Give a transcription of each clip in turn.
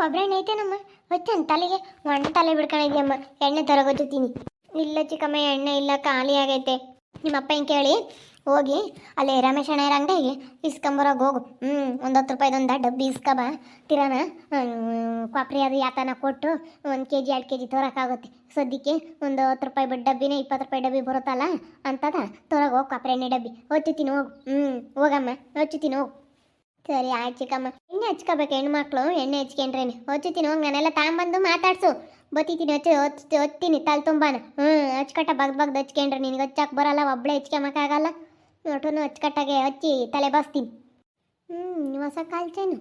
ಕೊಬ್ಬರಿ ಎಣ್ಣೆ ಐತೇನಮ್ಮ ಹೊಚ್ಚನ್ ತಲೆಗೆ ಒಣ ತಲೆ ಬಿಡ್ಕೊಂಡಿದ್ಯಮ್ಮ ಎಣ್ಣೆ ತರಗೋತೀನಿ ಇಲ್ಲ ಚಿಕ್ಕಮ್ಮ, ಎಣ್ಣೆ ಇಲ್ಲ, ಖಾಲಿ ಆಗೈತೆ. ನಿಮ್ಮ ಅಪ್ಪ ಹಿಂಗೆ ಕೇಳಿ? ಹೋಗಿ, ಅಲ್ಲಿ ರಮೇಶ್ ಅಣ್ಣ ಅಂಗಡಿಗೆ ಇಸ್ಕೊಂಬರೋಗಿ ಹೋಗು. ಹ್ಞೂ ಒಂದು ಹತ್ತು ರೂಪಾಯಿದೊಂದು ಡಬ್ಬಿ ಇಸ್ಕೊಬ. ತಿರಾನ. ಕೊಬ್ಬರಿ ಅದು ಯಾತನ ಕೊಟ್ಟು ಒಂದು ಕೆ ಜಿ ಎರಡು ಕೆ ಜಿ ತೋರೋಕ್ಕಾಗುತ್ತೆ. ಸದ್ಯಕ್ಕೆ ಒಂದು ಹತ್ತು ರೂಪಾಯಿ ಡಬ್ಬಿನೇ ಇಪ್ಪತ್ತು ರೂಪಾಯಿ ಡಬ್ಬಿ ಬರುತ್ತಲ್ಲ, ಅಂತದ. ತೋರಾಗ ಹೋಗಿ ಕೊಬ್ಬರಿ ಎಣ್ಣೆ ಡಬ್ಬಿ. ಹೊಚ್ಚುತ್ತೀನಿ, ಹೋಗು. ಹ್ಞೂ ಹೋಗಮ್ಮ. ಹೊಚ್ಚುತ್ತೀನಿ, ಹೋಗು. ಸರಿ, ಆಯ್ತು ಚಿಕ್ಕಮ್ಮ. ಎಣ್ಣೆ ಹಚ್ಕೋಬೇಕು ಹೆಣ್ಮಕ್ಳು ಎಣ್ಣೆ ಹಚ್ಕೊಂಡ್ರೇನೆ ಹೊಚ್ಚುತ್ತೀನಿ ಹೋಗಿ ನಾನೆಲ್ಲ ತಗೊಂಬಂದು ಮಾತಾಡ್ಸು. ಬತ್ತೀನಿ ಹಚ್ಚಿ ಹೊತ್ತಿ, ಹೊತ್ತೀನಿ, ತಲೆ ತುಂಬಾನ. ಹ್ಞೂ ಹಚ್ಕಟ್ಟ ಬಗ್ದು ಬಗ್ದು ಹಚ್ಕೊಂಡ್ರೆ ನಿನಗೆ ಹಚ್ಚಕ್ಕೆ ಬರಲ್ಲ ಒಬ್ಬಳೇ ಹಚ್ಕೊಂಬಕ್ಕಾಗಲ್ಲ ಒಟ್ಟು ಹಚ್ಕಟ್ಟಾಗೆ ಹಚ್ಚಿ ತಲೆ ಬಸ್ತೀನಿ. ಹ್ಞೂ ಹೊಸ ಕಾಲ್ಚೇನು.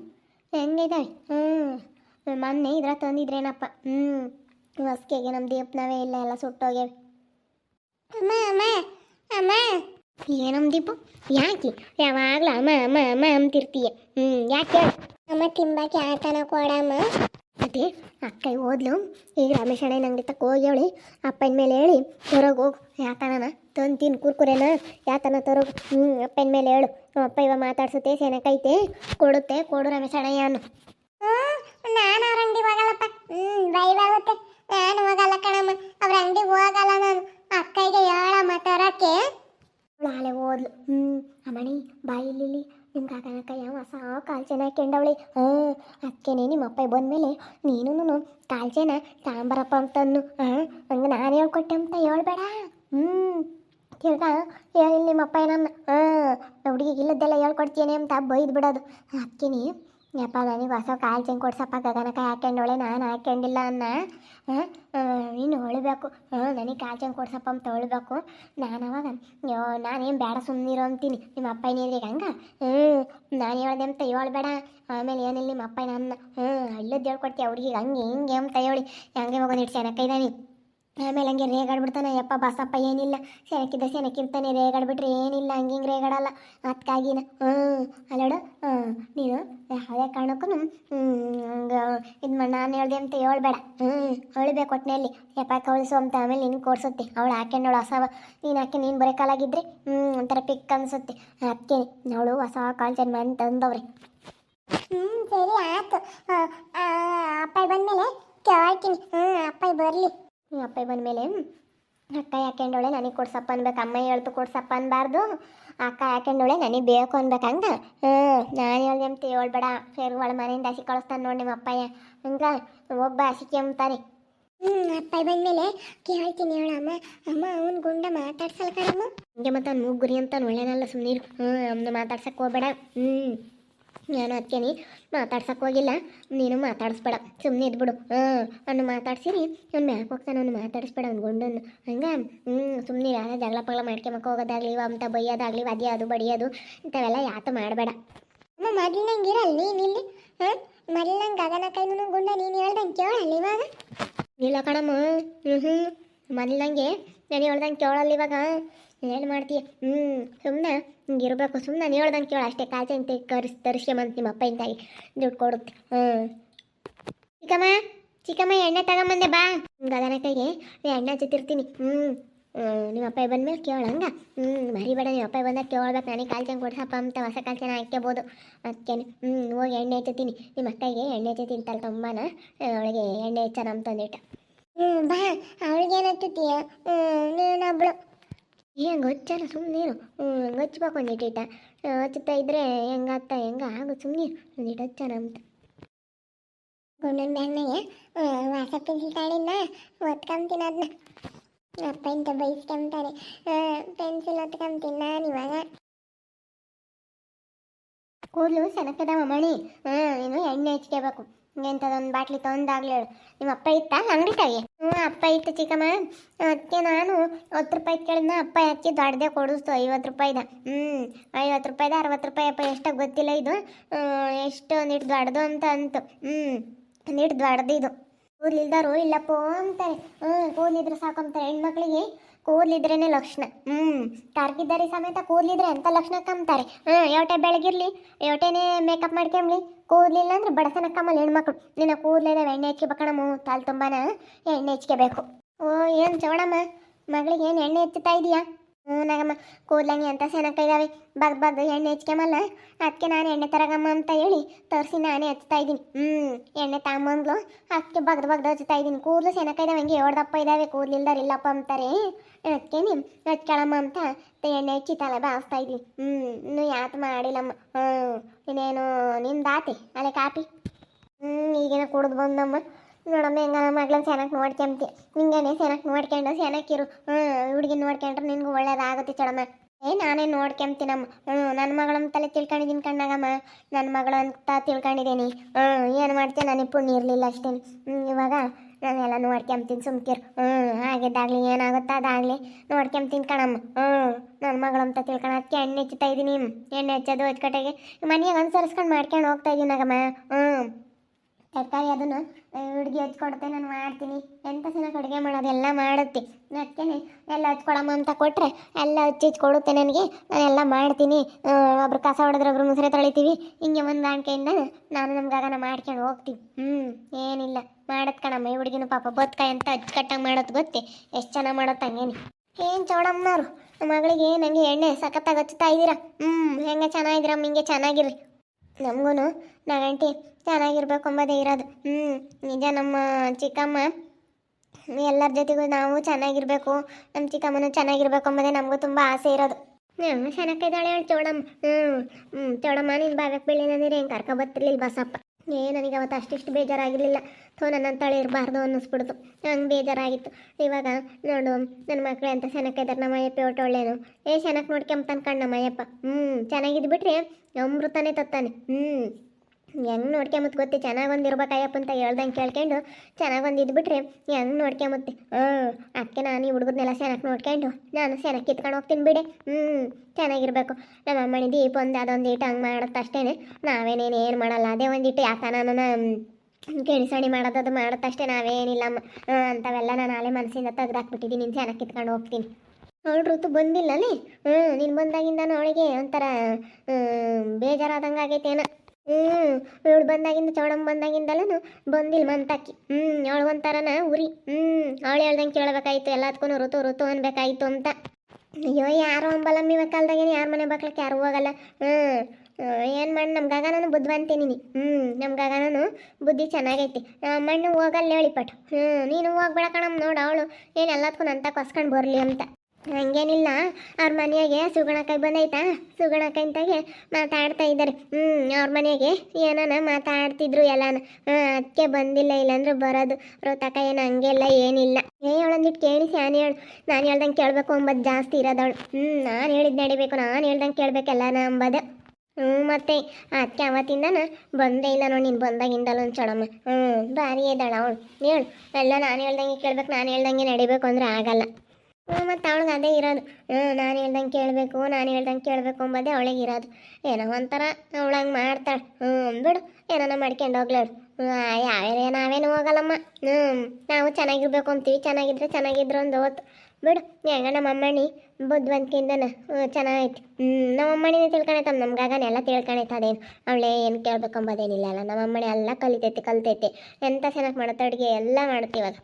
ಹೆಂಗಿದ್ದಾವೆ ಹ್ಞೂ ಮೊನ್ನೆ ಇದ್ರ ತಂದಿದ್ರೇನಪ್ಪ. ಹ್ಞೂ ಹೊಸ್ಕೆಗೆ ನಮ್ಮ ದೀಪನವೇ ಇಲ್ಲ, ಎಲ್ಲ ಸುಟ್ಟೋಗ್ಯವೆ. ಅಮ್ಮ ಅಮ್ಮ ಅಮ್ಮ. ಏನಮ್ಮ ದೀಪು? ಯಾಕೆ? ಯಾವಾಗಲೂ ಅಮ್ಮ ಅಮ್ಮ ಅಮ್ಮ ಅಂತಿರ್ತೀಯ. ಹ್ಞೂ ಯಾಕೆ ಅಮ್ಮ ತಿಂಬಾಕಿ ಆತನ ಕೊಡಮ್ಮ. ಅದೇ ಅಕ್ಕ ಹೋದ್ಲು ಈಗ ರಮೇಶ್ ಅಣ್ಣ ನಂಗೆ ತಕ್ಕ ಹೋಗ್ಯವಳಿ ಅಪ್ಪನ ಮೇಲೆ ಹೇಳಿ ಹೊರಗೆ ಹೋಗು. ಯಾತನ ತಂದು ತಿನ್ ಕುರ್ಕುರೆನ? ಯಾತನ ತರೋಗು. ಹ್ಞೂ ಅಪ್ಪನ ಮೇಲೆ ಹೇಳು. ನಮ್ಮ ಅಪ್ಪ ಇವ ಮಾತಾಡ್ಸುತ್ತೆ ಸೆನಕೈತೆ ಕೊಡುತ್ತೆ ಕೊಡು ರಮೇಶ್ ಅಣ್ಣಯ್ಯ ಅನ್ನು ನಾನು ಅವ್ರ ಅಂಗಡಿಗೆ ಹೋಗಲ್ಲಪ್ಪ. ಹ್ಞೂ ಬೈವಾಗುತ್ತೆ ನಾನು ಹೋಗಲ್ಲ ಕಣಮ್ಮ. ಅವ್ರ ಅಂಗಡಿಗೆ ಹೋಗಲ್ಲ ನಾನು. ಅಕ್ಕಗೆ ಹೇಳ ತರಕ್ಕೆ. ಓದ್ಲು. ಹ್ಞೂ ಅಮ್ಮಣಿ ಬಾಯಿಲಿ ನಿಮ್ಮ ಕಾಕನಕ್ಕ ಯಾವ ಹೊಸ ಕಾಲ್ಚೆನ ಕೆಂಡವಳಿ ಹ್ಞೂ ಅದಕ್ಕೇನೆ ನಿಮ್ಮ ಅಪ್ಪ ಬಂದಮೇಲೆ ನೀನು ಕಾಲ್ಚೆನ ತಾಂಬರಪ್ಪ ಅಂತನ್ನು. ಹಾಂ ಹಂಗೆ ನಾನು ಹೇಳ್ಕೊಟ್ಟೆ ಅಂತ ಹೇಳ್ಬೇಡ. ಹ್ಞೂ ತಿರ್ಗ ಹೇಳಿಲ್ಲ ನಿಮ್ಮ ಅಪ್ಪ ಏನನ್ನ ಹಾಂ ಹುಡುಗಿಗೆ ಇಲ್ಲದ್ದೆಲ್ಲ ಹೇಳ್ಕೊಡ್ತೀನಿ ಅಂತ ಬೈದು ಬಿಡೋದು ಅದಕ್ಕೇನೆ ಯಪ್ಪ ನನಗೆ ಹೊಸ ಕಾಲ್ಚೆನ್ ಕೊಡ್ಸಪ್ಪ ಗಗನಕ ಹಾಕ್ಯಂಡವಳೆ, ನಾನು ಹಾಕ್ಯಂಡಿಲ್ಲ ಅನ್ನ. ಇನ್ನು ನೀನು ಹೊಳಬೇಕು ನನಗೆ ಕಾಲ್ಚೆನ್ ಕೊಡ್ಸಪ್ಪ ಅಂತ ಹೊಳಬೇಕು. ನಾನು ಅವಾಗ, ಯೋ, ನಾನೇನು ಬೇಡ ಸುಮ್ಮನಿರೋ ಅಂತೀನಿ. ನಿಮ್ಮ ಅಪ್ಪ ಏನಿದ್ರಿ ಹಂಗೆ? ಹ್ಞೂ ನಾನು ಹೇಳ್ದೆ ಅಂತ ಹೇಳ್ಬೇಡ ಆಮೇಲೆ ಏನಿಲ್ಲ ನಿಮ್ಮ ಅಪ್ಪ ನನ್ನ. ಹ್ಞೂ ಹಳ್ಳದ್ದು ಹೇಳ್ಕೊಡ್ತೀಯ ಅವ್ರಿಗೆ ಹಂಗೆ, ಹಿಂಗೆ ಅಂತ ಹೇಳಿ. ಹಂಗೆ ಹೋಗೋದು ಸೆನಕೈದಾನಿ ಆಮೇಲೆ ಹಂಗೆ ರೇಗಾಡ್ಬಿಡ್ತಾನೆ. ಯಪ್ಪ ಬಸಪ್ಪ, ಏನಿಲ್ಲ. ಸೆನಕ್ಕಿದ್ದ ಸೆನಕ್ಕಿರ್ತಾನೆ ರೇಗಾಡ್ಬಿಟ್ರೆ ಏನಿಲ್ಲ ಹಂಗಿಂಗ್ ಹಿಂಗೆ ರೇಗಾಡಲ್ಲ. ಅದಕ್ಕಾಗಿನ ಹ್ಞೂ. ಅಲ್ಲೋಡು ಹ್ಞೂ. ನೀನು ಯಾವುದೇ ಕಾರಣಕ್ಕೂ ಹಂಗೆ ಇದು ನಾನು ಹೇಳ್ದೆ ಅಂತ ಹೇಳ್ಬೇಡ. ಹ್ಞೂ. ಹೊಳ್ಬೇಕು ಒಟ್ಟಿನಲ್ಲಿ ಯಪ್ಪ ಕಳಿಸು ಅಂತ ಆಮೇಲೆ ನಿನ್ಗೆ ಕೊಡ್ಸುತ್ತೆ ಅವಳು ಹಾಕ್ಯಂಡವಳು ಹೊಸವ. ನೀನು ಹಾಕಿ ನೀನು ಬರೀ ಕಾಲಾಗಿದ್ರೆ, ಹ್ಞೂ, ಒಂಥರ ಪಿಕ್ ಅನ್ಸುತ್ತೆ. ಅದಕ್ಕೆ ಅವಳು ಹೊಸ ಕಾಲ್ ಜನ್ಮ ಅಂತ ಅಂದವ್ರೆ ಹ್ಞೂ, ಸರಿ, ಆಯ್ತು. ಅಪ್ಪ ಬಂದಮೇಲೆ ಕೇಳ್ತೀನಿ. ಹ್ಞೂ, ಅಪ್ಪ ಬರಲಿ. ಅಪ್ಪ ಬಂದಮೇಲೆ ಅಕ್ಕ ಯಾಕೆಂಡೋಳೆ ನನಗೆ ಕೊಡ್ಸಪ್ಪ ಅನ್ಬೇಕು, ಅಮ್ಮ ಹೇಳ್ತು ಕೊಡ್ಸಪ್ಪ ಅನ್ಬಾರ್ದು, ಅಕ್ಕ ಯಾಕೆಂಡೋಳೆ ನನಗೆ ಬೇಕು ಅನ್ಬೇಕು ಹಂಗ ಹ್ಞೂ ನಾನು ಹೇಳ್ದೆ ಅಂತ ಹೇಳ್ಬೇಡ ಫೇರ್ ಒಳ ಮನೆಯಿಂದ ಹಸಿ ಕಳಿಸ್ತಾನೆ ನೋಡಿ ನಿಮ್ಮ ಅಪ್ಪಯ್ಯ. ಹಂಗ ಒಬ್ಬ ಹಸಿಕೆ ಅಂತಾನೆ ಹ್ಞೂ ಅಪ್ಪ ಬಂದಮೇಲೆ ಕೇಳ್ತೀನಿ ಹೇಳಮ್ಮ ಅಮ್ಮ ಅವ್ನ ಗುಂಡ ಮಾತಾಡ್ಸಲ್ಲ ಕಣಮ್ಮ. ಹಂಗೆ ಮತ್ತೆ ಅವ್ನು ಮೂಗುರಿ ಅಂತ ಒಳ್ಳೆನಲ್ಲ ಸುಮ್ಮನೆ ಹ್ಞೂ ಅವನು ಮಾತಾಡ್ಸಕ್ಕೆ ಹೋಗ್ಬೇಡ. ಹ್ಞೂ ನಾನು ಅದಕ್ಕೇನಿ ಮಾತಾಡ್ಸಕ್ಕೆ ಹೋಗಿಲ್ಲ. ನೀನು ಮಾತಾಡಿಸ್ಬೇಡ. ಸುಮ್ಮನೆ ಇದ್ಬಿಡು. ಹ್ಞೂ ಅವನು ಮಾತಾಡ್ಸಿರಿ. ಅವ್ನು ಮ್ಯಾಕ್ ಹೋಗ್ತಾನೆ ಅವ್ನು ಮಾತಾಡಿಸ್ಬೇಡ ಅವ್ನು ಗುಂಡನ್ನು. ಹಂಗೆ? ಹ್ಞೂ ಸುಮ್ಮನೆ ಯಾರ ಜಗಳ ಪಗಳ ಮಾಡ್ಕೊಂಬಕ್ಕೆ ಹೋಗೋದಾಗ್ಲಿ ಇವ ಅಂತ ಬೈಯೋದಾಗ್ಲಿ ಅದು ಬಡಿಯೋದು ಇಂಥವೆಲ್ಲ ಯಾತು ಮಾಡಬೇಡ. ಅಮ್ಮ ಮೊದಲಿನಂಗೆ ಇರಲ್ಲ. ನೀನು ಇಲ್ಲಿ? ಹಾಂ? ಮೊದಲಿನಂಗೆ ಗಗನ ಕೈನೂ ಗುಂಡ ನೀನು ಹೇಳ್ದಂಗೆ ಕೇಳಲ್ಲ ಇವಾಗ? ಇಲ್ಲ ಕಣಮ್ಮ. ಹ್ಞೂ ಹ್ಞೂ ಮೊದಲಿನಂಗೆ ನಾನು ಹೇಳ್ದಂಗೆ ಕೇಳಲ್ಲ ಇವಾಗ. ಏನು ಮಾಡ್ತೀಯ ಹ್ಞೂ ಸುಮ್ಮನೆ ಹಿಂಗೆ ಇರಬೇಕು. ಸುಮ್ಮನೆ ನಾನು ಹೇಳ್ದಂಗೆ ಕೇಳು. ಅಷ್ಟೇ ಕಾಚೆ ಅಂತ ಕರ್ಸ್ ತರಿಸ್ಕೊಂಬಂತ ನಿಮ್ಮ ಅಪ್ಪ ಇಂದಾಗಿ ದುಡ್ಡು ಕೊಡುತ್ತೆ. ಹ್ಞೂ ಚಿಕ್ಕಮ್ಮ ಚಿಕ್ಕಮ್ಮ ಎಣ್ಣೆ ತಗೊಂಬಂದೆ ಬಾ. ಗಗನ ಕೈಗೆ. ಎಣ್ಣೆ ಹಚ್ಚುತ್ತಿರ್ತೀನಿ ಹ್ಞೂ ನಿಮ್ಮ ಅಪ್ಪ ಬಂದ್ಮೇಲೆ ಕೇಳಂಗ ಹ್ಞೂ ಮರಿಬೇಡ ನಿಮ್ಮ ಅಪ್ಪ ಬಂದಾಗ ಕೇಳ್ಬೇಕು. ನನಗೆ ಕಾಲ್ಚಂಗೆ ಕೊಡ್ಸಪ್ಪ ಅಂತ ಹೊಸ ಕಾಲು ಚೆನ್ನ ಹಾಕ್ಕೋಬೋದು ಅದಕ್ಕೇನು ಹ್ಞೂ ಹೋಗಿ ಎಣ್ಣೆ ಹಚ್ಚುತ್ತೀನಿ ನಿಮ್ಮ ಅಕ್ಕಗೆ ಎಣ್ಣೆ ಹಚ್ಚುತ್ತೀನಿ ತಲೆ ತುಂಬಾನ ಅವಳಿಗೆ ಎಣ್ಣೆ ಹಚ್ಚನ ಅಂತಂದಿಟ್ಟು ಹ್ಞೂ ಬಾ. ಹಚ್ಚುತ್ತೀಯ? ಹ್ಞೂ ನೀನೊಬ್ಳು ಹೆಂಗೆ ಹಚ್ಚಲ್ಲ ಸುಮ್ಮನೆ ಹ್ಞೂ ಹಂಗೆ ಹಚ್ಬೇಕು ಒಂದಿಟ್ಟಿಟ ಹಚ್ಚುತ್ತಾ ಇದ್ರೆ ಹೆಂಗಾಗ್ತಾ ಹೆಂಗ ಆಗು ಸುಮ್ಮನೆ ಒಂದಿಟ್ಟು ಹಚ್ಚನ ಅಂತ. ಗುಂಡನ ಬ್ಯಾಗ್ನಾಗೆ ವಾಸ ಪೆನ್ಸಿಲ್ ತಾಳಿನ ಒತ್ಕೊಂತೀನಿ ಅದನ್ನ ಅಪ್ಪ ಇಂತ ಬೈಸ್ಕೊಂತಾರೆ ಪೆನ್ಸಿಲ್ ಒತ್ಕೊಂತೀನಿ ನಾನು ಇವಾಗ. ಕೂದಲು ಸೆನಕದವ ಮಣಿ. ಹಾಂ ಏನು ಎಣ್ಣೆ ಹಚ್ಕೋಬೇಕು. ಎಂಥದೊಂದು ಬಾಟ್ಲಿ ತೊಂದಾಗ್ಲೇಳು ನಿಮ್ಮ ಅಪ್ಪ ಇತ್ತ? ಅಂಗಡಿ ತಾಯಿ ಹ್ಞೂ, ಅಪ್ಪ ಇತ್ತು ಚಿಕ್ಕಮ್ಮ ಅದಕ್ಕೆ ನಾನು ಹತ್ತು ರೂಪಾಯಿ ಕೇಳಿದ್ನ, ಅಪ್ಪ ಹಚ್ಚಿ ದೊಡ್ಡದೆ ಕೊಡಿಸ್ತು? ಐವತ್ತು ರೂಪಾಯಿದ. ಹ್ಞೂ, ಐವತ್ತು ರೂಪಾಯಿದ ಅರವತ್ತು ರೂಪಾಯಿ ಅಪ್ಪ, ಎಷ್ಟೋ ಗೊತ್ತಿಲ್ಲ ಇದು. ಎಷ್ಟು ನೀಟ್ ದೊಡ್ಡದು ಅಂತ ಅಂತು. ಹ್ಞೂ ನೀಟ್ ದೊಡ್ಡದು ಇದು ಕೂದಲಿಲ್ದಾರು ಇಲ್ಲಪ್ಪೋ ಅಂತಾರೆ. ಹ್ಞೂ, ಕೂದಲಿದ್ರೆ ಸಾಕಂತಾರೆ ಹೆಣ್ಮಕ್ಳಿಗೆ. ಕೂದಲಿದ್ರೇನೆ ಲಕ್ಷಣ. ಹ್ಞೂ ಕರ್ಕಿದ್ದಾರೆ ಸಮೇತ ಕೂದಲಿದ್ರೆ ಅಂತ ಲಕ್ಷಣ ಕಮ್ತಾರೆ ಹ್ಞೂ ಯೋಟೆ ಬೆಳಗಿರ್ಲಿ ಯೋಟೆನೇ ಮೇಕಪ್ ಮಾಡ್ಕೊಂಬ್ಲಿ, ಕೂದಲಿಲ್ಲ ಅಂದ್ರೆ ಬಡಸನ ಕಮ್ಮಲ್ಲಿ ಹೆಣ್ಮಕ್ಳು. ನಿನ್ನ ಕೂದಲಿದಾವೆ ಎಣ್ಣೆ ಹಚ್ಕೋಬೇಕಣಮ್ಮ ತಾಲ್ ತುಂಬಾನ ಎಣ್ಣೆ ಹಚ್ಕೋಬೇಕು. ಓ, ಏನು ಚೌಡಮ್ಮ ಮಗಳಿಗೆ ಏನು ಎಣ್ಣೆ ಹಚ್ಚುತ್ತಾ ಇದೀಯಾ? ಹ್ಞೂ ನಾಗಮ್ಮ, ಕೂದ್ಲಂಗೆ ಅಂತ ಸೆನಕ ಇದಾವೆ ಬಗ್ ಬಗ್ ಎಣ್ಣೆ ಹಚ್ಕೊಂಬಲ್ಲ ಅದಕ್ಕೆ ನಾನು ಎಣ್ಣೆ ತರಗಮ್ಮ ಅಂತ ಹೇಳಿ ತರಿಸಿ ನಾನೇ ಹಚ್ತಾ ಇದ್ದೀನಿ. ಹ್ಞೂ ಎಣ್ಣೆ ತಗೊಂಬಂದ್ಲು ಅದಕ್ಕೆ ಬಗ್ದು ಬಗ್ದು ಹಚ್ತಾ ಇದ್ದೀನಿ. ಕೂದಲು ಸೆನಕ ಇದಾವೆ ಹಂಗೆ ಏಳ್ದಪ್ಪ ಇದ್ದಾವೆ ಕೂದಲಿಲ್ದಾರ ಇಲ್ಲಪ್ಪ ಅಂತಾರೆ. ಅದಕ್ಕೆ ನೀವು ಹಚ್ಕೊಳಮ್ಮ ಅಂತ ಎಣ್ಣೆ ಹಚ್ಚಿ ತಲೆ ಬಾಸ್ತಾ ಇದ್ದೀನಿ. ಹ್ಞೂ ಇನ್ನೂ ಯಾತು ಮಾಡಿಲ್ಲಮ್ಮ. ಹ್ಞೂ ಇನ್ನೇನು, ನಿಮ್ದಾತಿ ಅಲ್ಲೇ ಕಾಪಿ? ಹ್ಞೂ ಈಗೇನ ಕುಡಿದು ಬಂದಮ್ಮ. ನೋಡಮ್ಮ, ಹೆಂಗ ಮಗಳನ್ನ ಚೆನ್ನಾಗಿ ನೋಡ್ಕೊಂತಿ ನಿಂಗೇನೆ ಚೆನ್ನಾಗಿ ನೋಡ್ಕೊಂಡು ಚೆನ್ನಾಗಿರು ಹ್ಞೂ ಹುಡುಗಿ ನೋಡ್ಕೊಂಡ್ರೆ ನಿನ್ಗೆ ಒಳ್ಳೇದಾಗುತ್ತೆ ಚಡಮ್ಮ ಏ, ನಾನೇ ನೋಡ್ಕೊಂತೀನಮ್ಮ ಹ್ಞೂ ನನ್ನ ಮಗಳನ್ನ ತಲೆ ತಿಳ್ಕೊಂಡಿದ್ದೀನಿ ಕಣ್ಣಾಗಮ್ಮ. ನನ್ನ ಮಗಳಂತ ಅಂತ ತಿಳ್ಕೊಂಡಿದ್ದೀನಿ ಹ್ಞೂ ಏನು ಮಾಡ್ತೀನಿ ನನಗೆ ಪುಣ್ಯ ಇರಲಿಲ್ಲ ಅಷ್ಟೇ ಹ್ಞೂ ಇವಾಗ ನಾನೆಲ್ಲ ನೋಡ್ಕೊಂತೀನಿ ಸುಮ್ಕಿರು. ಹ್ಞೂ ಹಾಗಿದ್ದಾಗಲಿ, ಏನಾಗುತ್ತೆ ಅದಾಗಲಿ ನೋಡ್ಕೊಂತೀನಿ ಕಣಮ್ಮ. ಹ್ಞೂ ನನ್ನ ಮಗಳಂತ ತಿಳ್ಕೊಂಡು ಅದಕ್ಕೆ ಎಣ್ಣೆ ಹಚ್ಚುತ್ತಾ ಇದ್ದೀನಿ ಎಣ್ಣೆ ಹಚ್ಚೋದು ಹಚ್ಕಟ್ಟೆಗೆ ಮನೆಯಾಗ ಅನುಸರಿಸ್ಕೊಂಡು ಮಾಡ್ಕೊಂಡು ಹೋಗ್ತಾ ಇದ್ದೀನಿ ನಾಗಮ್ಮ. ಹ್ಞೂ ತರಕಾರಿ ಅದನ್ನು ಹುಡುಗಿ ಹಚ್ಕೊಡುತ್ತೆ ನಾನು ಮಾಡ್ತೀನಿ. ಎಂಥ ಚೆನ್ನಾಗಿ ಅಡುಗೆ ಮಾಡೋದೆಲ್ಲ ಮಾಡುತ್ತೆ. ಅದಕ್ಕೆ ಎಲ್ಲ ಹಚ್ಕೊಡಮ್ಮ ಅಂತ ಕೊಟ್ಟರೆ ಎಲ್ಲ ಹಚ್ಚಿ ಹಚ್ಕೊಡುತ್ತೆ ನನಗೆ. ನಾನೆಲ್ಲ ಮಾಡ್ತೀನಿ. ಒಬ್ರು ಕಸ ಹೊಡೆದ್ರೆ ಒಬ್ರು ಮುಸ್ರೆ ತೊಳಿತೀವಿ. ಹಿಂಗೆ ಹೊಂದಾಣಿಕೆಯಿಂದ ನಾನು ನಮ್ಗೆ ಗಗನ ಮಾಡ್ಕೊಂಡು ಹೋಗ್ತೀವಿ. ಹ್ಞೂ ಏನಿಲ್ಲ. ಮಾಡತ್ ಕಣಮ್ಮ, ಈ ಹುಡುಗಿನ ಪಾಪ ಬದುಕಾಯಿ ಅಂತ ಅಚ್ಚುಕಟ್ಟಾಗಿ ಮಾಡೋದು ಗೊತ್ತೆ? ಎಷ್ಟು ಚೆನ್ನಾಗಿ ಮಾಡೋದು ಹಂಗೇನೆ. ಏನು ಚೌಡಮ್ಮನವ್ರು ಮಗಳಿಗೆ ನನಗೆ ಎಣ್ಣೆ ಸಖತ್ತಾಗಿ ಹಚ್ಚುತ್ತಾ ಇದ್ದೀರಾ ಹ್ಞೂ ಹೆಂಗೆ ಚೆನ್ನಾಗಿದ್ದೀರಮ್ಮ ಹಿಂಗೆ ಚೆನ್ನಾಗಿರ್ರಿ. ನಮಗೂ ನಾಗಂಟಿ ಚೆನ್ನಾಗಿರ್ಬೇಕು ಅಂಬೋದೇ ಇರೋದು ಹ್ಞೂ ನಿಜ ನಮ್ಮ ಚಿಕ್ಕಮ್ಮ, ಎಲ್ಲರ ಜೊತೆಗೂ ನಾವು ಚೆನ್ನಾಗಿರ್ಬೇಕು. ನಮ್ಮ ಚಿಕ್ಕಮ್ಮನೂ ಚೆನ್ನಾಗಿರ್ಬೇಕು ಅಂಬೋದೇ ನಮಗೂ ತುಂಬ ಆಸೆ ಇರೋದು. ಹ್ಞೂ ಚೆನ್ನಾಗಿದ್ದಾಳೆ ಹೇಳಿ ಚೌಡಮ್ಮ ಹ್ಞೂ ಹ್ಞೂ ಚೌಡಮ್ಮ ನಿನ್ನ ಭಾಗಕ್ಕೆ ನನಗೆ ಹೆಂಗೆ ಕರ್ಕೊಬತ್ತಿರ್ಲಿಲ್ಲ ಬಸಪ್ಪ. ಏ, ನನಗೆ ಅವತ್ತು ಅಷ್ಟಿಷ್ಟು ಬೇಜಾರಾಗಿರಲಿಲ್ಲ. ಥೋ ನನ್ನಂತಾಳೆ ಇರಬಾರ್ದು ಅನ್ನಿಸ್ಬಿಡ್ತು. ನಂಗೆ ಬೇಜಾರಾಗಿತ್ತು. ಇವಾಗ ನೋಡು ನನ್ನ ಮಕ್ಕಳು ಅಂತ ಚೆನ್ನಾಗಿದ್ದಾರೆ ನಮ್ಮ ಅಯ್ಯಪ್ಪ ಒಟ್ಟೊಳ್ಳೇನು ಏ ಸೆನಕ್ಕೆ ನೋಡ್ಕೊಂಬ ಕಣ್ಣ ನಮ್ಮ ಅಯ್ಯಪ್ಪ. ಹ್ಞೂ ಚೆನ್ನಾಗಿದ್ದು ಬಿಟ್ರೆ ಅಮೃತನೇ ತತ್ತಾನೆ. ಹ್ಞೂ ಹೆಂಗೆ ನೋಡ್ಕೊಂಬತ್ ಗೊತ್ತಿ ಚೆನ್ನಾಗಿ ಒಂದು ಇರ್ಬೇಕಯ್ಯಪ್ಪ ಅಂತ ಹೇಳ್ದಂಗೆ ಕೇಳ್ಕೊಂಡು ಚೆನ್ನಾಗಿ ಒಂದು ಇದ್ಬಿಟ್ರೆ ಹೆಂಗೆ ನೋಡ್ಕೊಂಬತ್ತೆ ಹ್ಞೂ ಅಕ್ಕೆ ನಾನು ಈ ಹುಡುಗದ್ನೆಲ್ಲ ಚೆನ್ನಾಗಿ ನೋಡ್ಕೊಂಡು ನಾನು ಚೆನ್ನಾಗಿ ಕಿತ್ಕೊಂಡು ಹೋಗ್ತೀನಿ ಬಿಡಿ. ಹ್ಞೂ, ಚೆನ್ನಾಗಿರ್ಬೇಕು. ನಮ್ಮ ಅಮ್ಮನಿ ದೀಪ ಒಂದು ಅದೊಂದು ಇಟ್ಟು ಹಂಗೆ ಮಾಡುತ್ತೆ ಅಷ್ಟೇ ನಾವೇನೇನು ಏನು ಮಾಡಲ್ಲ, ಅದೇ ಒಂದಿಟ್ಟು ಯಾಕೆ ನಾನು ಕೆಣಿಸಣಿ ಮಾಡೋದದು ಮಾಡುತ್ತಷ್ಟೇ ನಾವೇನಿಲ್ಲ ಅಂಥವೆಲ್ಲ ನಾನು ನಾಳೆ ಮನಸ್ಸಿಂದ ತೆಗ್ದಾಕ್ಬಿಟ್ಟಿದ್ದೀನಿ ನೀನು ಚೆನ್ನಾಗಿ ಕಿತ್ಕೊಂಡು ಹೋಗ್ತೀನಿ. ಅವಳು ಋತು ಬಂದಿಲ್ಲನೇ ಹ್ಞೂ, ನೀನು ಬಂದಾಗಿಂದ ಅವಳಿಗೆ ಒಂಥರ ಬೇಜಾರಾದಂಗೆ ಆಗೈತೇನ? ಹ್ಞೂ ಇವ್ಳು ಬಂದಾಗಿಂದ, ಚೌಡಮ್ಮ ಬಂದಾಗಿಂದಲೂ ಬಂದಿಲ್ಲ ಮಂತಾಕಿ ಹ್ಞೂ ಅವಳು ಒಂಥರನ ಉರಿ. ಹ್ಞೂ ಅವಳು ಹೇಳ್ದಂಗೆ ಕೇಳಬೇಕಾಯ್ತು ಎಲ್ಲದಕ್ಕೂ ಋತು ಋತು ಅನ್ಬೇಕಾಯ್ತು ಅಂತ. ಅಯ್ಯೋ, ಯಾರು ಅಂಬಲ್ಲಮ್ಮ ಇವಾಗ ಕಾಲದಾಗೇನು ಯಾರ ಮನೆ ಬಾಕ್ಲಕ್ಕೆ ಯಾರು ಹೋಗಲ್ಲ. ಹ್ಞೂ ಏನು ಮಾಡಿ ನಮ್ಮ ಗಗನನು ನೀನು. ಹ್ಞೂ ನಮ್ಮ ಗಗನನು ಬುದ್ಧಿ ಚೆನ್ನಾಗೈತಿ. ಮಣ್ಣು ಹೋಗಲ್ಲ ಹೇಳಿ ಪಟ್. ಹ್ಞೂ ನೀನು ಹೋಗ್ಬೇಡ ಕಣಮ್ಮ, ನೋಡು ಅವಳು. ಏನು ಎಲ್ಲದಕ್ಕೂ ಅಂತ ಕೊಸ್ಕೊಂಡು ಬರಲಿ ಅಂತ. ಹಂಗೇನಿಲ್ಲ. ಅವ್ರ ಮನೆಯಾಗೆ ಸುಗಣಕಾಯಿ ಬಂದೈತಾ? ಸುಗಣಕಾಯಿಂತಾಗೆ ಮಾತಾಡ್ತಾ ಇದ್ದಾರೆ. ಹ್ಞೂ ಅವ್ರ ಮನೆಗೆ ಏನಾನ ಮಾತಾಡ್ತಿದ್ರು ಎಲ್ಲಾನ. ಹ್ಞೂ ಅದಕ್ಕೆ ಬಂದಿಲ್ಲ, ಇಲ್ಲಾಂದ್ರೆ ಬರೋದು. ರೋತಕ ಏನು, ಹಂಗೆಲ್ಲ ಏನಿಲ್ಲ. ಏ ಅವಳೊಂದಿಟ್ಟು ಕೇಳಿಸಿ, ನಾನು ಹೇಳು, ನಾನು ಹೇಳ್ದಂಗೆ ಕೇಳಬೇಕು ಅಂಬದು ಜಾಸ್ತಿ ಇರೋದವಳು. ಹ್ಞೂ ನಾನು ಹೇಳಿದ್ದು ನಡಿಬೇಕು, ನಾನು ಹೇಳ್ದಂಗೆ ಕೇಳಬೇಕೆಲ್ಲನ ಅಂಬದು. ಹ್ಞೂ ಮತ್ತೆ ಅದಕ್ಕೆ ಅವತ್ತಿಂದನ ಬಂದೇ ಇಲ್ಲ ನೋಡಿ, ನೀನು ಬಂದಾಗಿಂದಲ್ಲ ಒಂದು ಚಡಮ್ಮ ಹ್ಞೂ ಭಾರಿ ಇದ್ದಾಳ ಅವಳು. ಹೇಳು, ಎಲ್ಲ ನಾನು ಹೇಳ್ದಂಗೆ ಕೇಳ್ಬೇಕು, ನಾನು ಹೇಳ್ದಂಗೆ ನಡಿಬೇಕು ಅಂದರೆ ಆಗಲ್ಲ. ಹ್ಞೂ, ಮತ್ತು ಅವಳಿಗೆ ಅದೇ ಇರೋದು. ಹ್ಞೂ, ನಾನು ಹೇಳ್ದಂಗೆ ಕೇಳಬೇಕು, ನಾನು ಹೇಳ್ದಂಗೆ ಕೇಳಬೇಕು ಅಂಬೋದೇ ಅವಳಿಗೆ ಇರೋದು. ಏನೋ ಒಂಥರ ಅವಳಂಗೆ ಮಾಡ್ತಾಳೆ. ಹ್ಞೂ ಬಿಡು ಏನಾನ ಮಾಡ್ಕೊಂಡು ಹೋಗ್ಲಾಡು ಯಾವ್ಯಾರ ನಾವೇನು ಹೋಗಲ್ಲಮ್ಮ. ಹ್ಞೂ, ನಾವು ಚೆನ್ನಾಗಿರ್ಬೇಕು ಅಂತೀವಿ. ಚೆನ್ನಾಗಿದ್ರೆ ಚೆನ್ನಾಗಿದ್ರು ಒಂದು ಹೋತು. ಬಿಡು, ಹೆಂಗ ನಮ್ಮ ಅಮ್ಮಣ್ಣಿ ಬುದ್ಧಿವಂತಿಕೆಯಿಂದನ ಚೆನ್ನಾಗೈತಿ. ಹ್ಞೂ, ನಮ್ಮ ಅಮ್ಮಣಿನೇ ತಿಳ್ಕೊಳತ್ತಮ್ಮ ನಮ್ಮ ಗಗನ ಎಲ್ಲ ತಿಳ್ಕೊಳೈತೆ ಅದೇನು ಅವಳೇ ಏನು ಕೇಳ್ಬೇಕಂಬೋದೇನಿಲ್ಲ ಅಲ್ಲ. ನಮ್ಮ ಅಮ್ಮಣಿ ಎಲ್ಲ ಕಲಿತೈತೆ, ಕಲ್ತೈತೆ. ಎಂಥ ಚೆನ್ನಾಗಿ ಮಾಡುತ್ತೆ, ಅಡುಗೆ ಎಲ್ಲ ಮಾಡ್ತೀವಲ್ಲ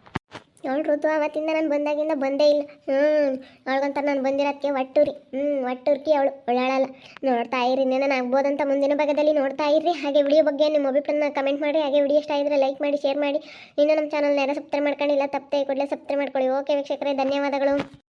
ಅವಳು ಋತು, ಅವತ್ತಿಂದ ನಾನು ಬಂದಾಗಿಂದ ಬಂದೇ ಇಲ್ಲ. ಹ್ಞೂ ಅವಳಿಗಂತ ನಾನು ಬಂದಿರೋದಕ್ಕೆ ಒಟ್ಟೂರಿ ಹ್ಞೂ ಒಟ್ಟೂರ್ಕಿ ಅವಳು. ಒಳ್ಳಾಳಲ್ಲ ನೋಡ್ತಾ ಇರಿ ನಾನು ಆಗ್ಬೋದಂತ ಮುಂದಿನ ಭಾಗದಲ್ಲಿ ನೋಡ್ತಾ ಇರ್ರಿ. ಹಾಗೆ ವಿಡಿಯೋ ಬಗ್ಗೆ ನಿಮ್ಮ ಅಭಿಪ್ರಾಯನ ಕಮೆಂಟ್ ಮಾಡಿ. ಹಾಗೆ ವಿಡಿಯೋ ಇಷ್ಟ ಇದ್ದರೆ ಲೈಕ್ ಮಾಡಿ ಶೇರ್ ಮಾಡಿ. ಇನ್ನೂ ನಮ್ಮ ಚಾನಲ್ನ ಯಾರು ಸಬ್ಸ್ಕ್ರೈಬ್ ಮಾಡ್ಕೊಂಡಿಲ್ಲ, ತಪ್ಪದೆ ಕೂಡಲೇ ಸಬ್ಸ್ಕ್ರೈಬ್ ಮಾಡ್ಕೊಳ್ಳಿ. ಓಕೆ ವೀಕ್ಷಕರೇ, ಧನ್ಯವಾದಗಳು.